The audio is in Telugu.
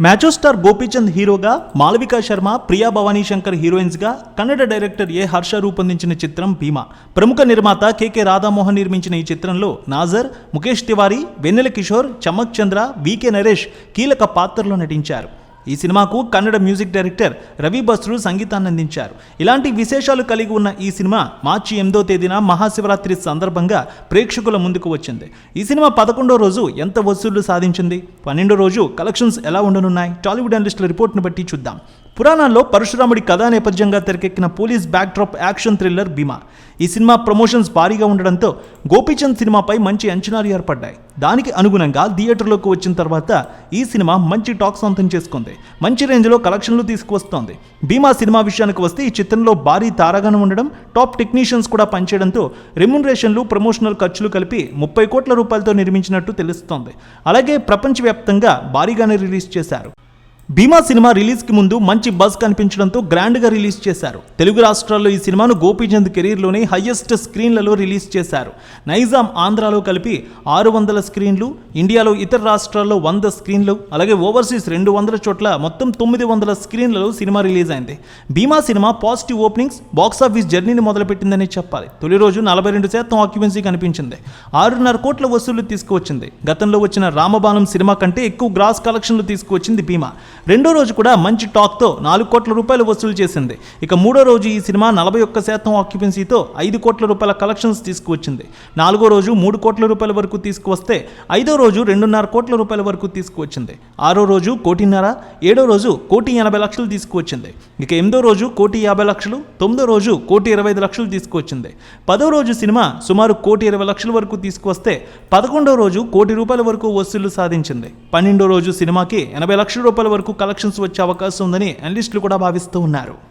మ్యాచో స్టార్ గోపీచంద్ హీరోగా మాల్వికా శర్మ ప్రియా భవానీ శంకర్ హీరోయిన్స్గా కన్నడ డైరెక్టర్ ఏ హర్ష రూపొందించిన చిత్రం భీమా. ప్రముఖ నిర్మాత కెకె రాధామోహన్ నిర్మించిన ఈ చిత్రంలో నాజర్ ముఖేష్ తివారీ వెన్నెల కిషోర్ చమక్ చంద్ర వికే నరేష్ కీలక పాత్రలో నటించారు. ఈ సినిమాకు కన్నడ మ్యూజిక్ డైరెక్టర్ రవి బస్రు సంగీతాన్ని అందించారు. ఇలాంటి విశేషాలు కలిగి ఉన్న ఈ సినిమా మార్చి ఎనిమిదో తేదీన మహాశివరాత్రి సందర్భంగా ప్రేక్షకుల ముందుకు వచ్చింది. ఈ సినిమా పదకొండో రోజు ఎంత వసూళ్ళు సాధించింది? పన్నెండో రోజు కలెక్షన్స్ ఎలా ఉండనున్నాయి? టాలీవుడ్ అనలిస్టుల రిపోర్ట్ను బట్టి చూద్దాం. పురాణాల్లో పరశురాముడి కథా నేపథ్యంగా తెరకెక్కిన police backdrop action thriller Bhima. ఈ సినిమా ప్రమోషన్స్ భారీగా ఉండడంతో గోపీచంద్ సినిమాపై మంచి అంచనాలు ఏర్పడ్డాయి. దానికి అనుగుణంగా థియేటర్లోకి వచ్చిన తర్వాత ఈ సినిమా మంచి టాక్ సొంతం చేసుకుంది. మంచి రేంజ్లో కలెక్షన్లు తీసుకువస్తోంది. భీమా సినిమా విషయానికి వస్తే ఈ చిత్రంలో భారీ తారాగణం ఉండడం టాప్ టెక్నీషియన్స్ కూడా పనిచేయడంతో రెమ్యునరేషన్లు ప్రమోషనల్ ఖర్చులు కలిపి ముప్పై కోట్ల రూపాయలతో నిర్మించినట్టు తెలుస్తోంది. అలాగే ప్రపంచవ్యాప్తంగా భారీగానే రిలీజ్ చేశారు. భీమా సినిమా రిలీజ్కి ముందు మంచి బజ్ కనిపించడంతో గ్రాండ్గా రిలీజ్ చేశారు. తెలుగు రాష్ట్రాల్లో ఈ సినిమాను గోపీచంద్ కెరీర్లోనే హయ్యెస్ట్ స్క్రీన్లలో రిలీజ్ చేశారు. నైజాం ఆంధ్రాలో కలిపి ఆరు వందల స్క్రీన్లు ఇండియాలో ఇతర రాష్ట్రాల్లో వంద స్క్రీన్లు అలాగే ఓవర్సీస్ రెండు వందల చోట్ల మొత్తం తొమ్మిది వందల స్క్రీన్లలో సినిమా రిలీజ్ అయింది. భీమా సినిమా పాజిటివ్ ఓపెనింగ్స్ బాక్సాఫీస్ జర్నీని మొదలుపెట్టిందని చెప్పాలి. తొలి రోజు నలభై రెండు శాతం ఆక్యుపెన్సీ కనిపించింది. ఆరున్నర కోట్ల వసూళ్ళు తీసుకువచ్చింది. గతంలో వచ్చిన రామబాణం సినిమా కంటే ఎక్కువ గ్రాస్ కలెక్షన్లు తీసుకువచ్చింది భీమా. రెండో రోజు కూడా మంచి టాక్తో నాలుగు కోట్ల రూపాయలు వసూలు చేసింది. ఇక మూడో రోజు ఈ సినిమా నలభై ఒక్క శాతం ఆక్యుపెన్సీతో ఐదు కోట్ల రూపాయల కలెక్షన్స్ తీసుకువచ్చింది. నాలుగో రోజు మూడు కోట్ల రూపాయల వరకు తీసుకువస్తే ఐదో రోజు రెండున్నర కోట్ల రూపాయల వరకు తీసుకువచ్చింది. ఆరో రోజు కోటిన్నర ఏడో రోజు కోటి ఎనభై లక్షలు తీసుకువచ్చింది. ఇక ఎనిమిదో రోజు కోటి యాభై లక్షలు తొమ్మిదో రోజు కోటి ఇరవై ఐదు లక్షలు తీసుకువచ్చింది. పదో రోజు సినిమా సుమారు కోటి ఇరవై లక్షల వరకు తీసుకువస్తే పదకొండో రోజు కోటి రూపాయల వరకు వసూళ్ళు సాధించింది. పన్నెండో రోజు సినిమాకి ఎనభై లక్షల రూపాయల వరకు కలెక్షన్స్ వచ్చే అవకాశం ఉందని అనలిస్టులు కూడా భావిస్తూ ఉన్నారు.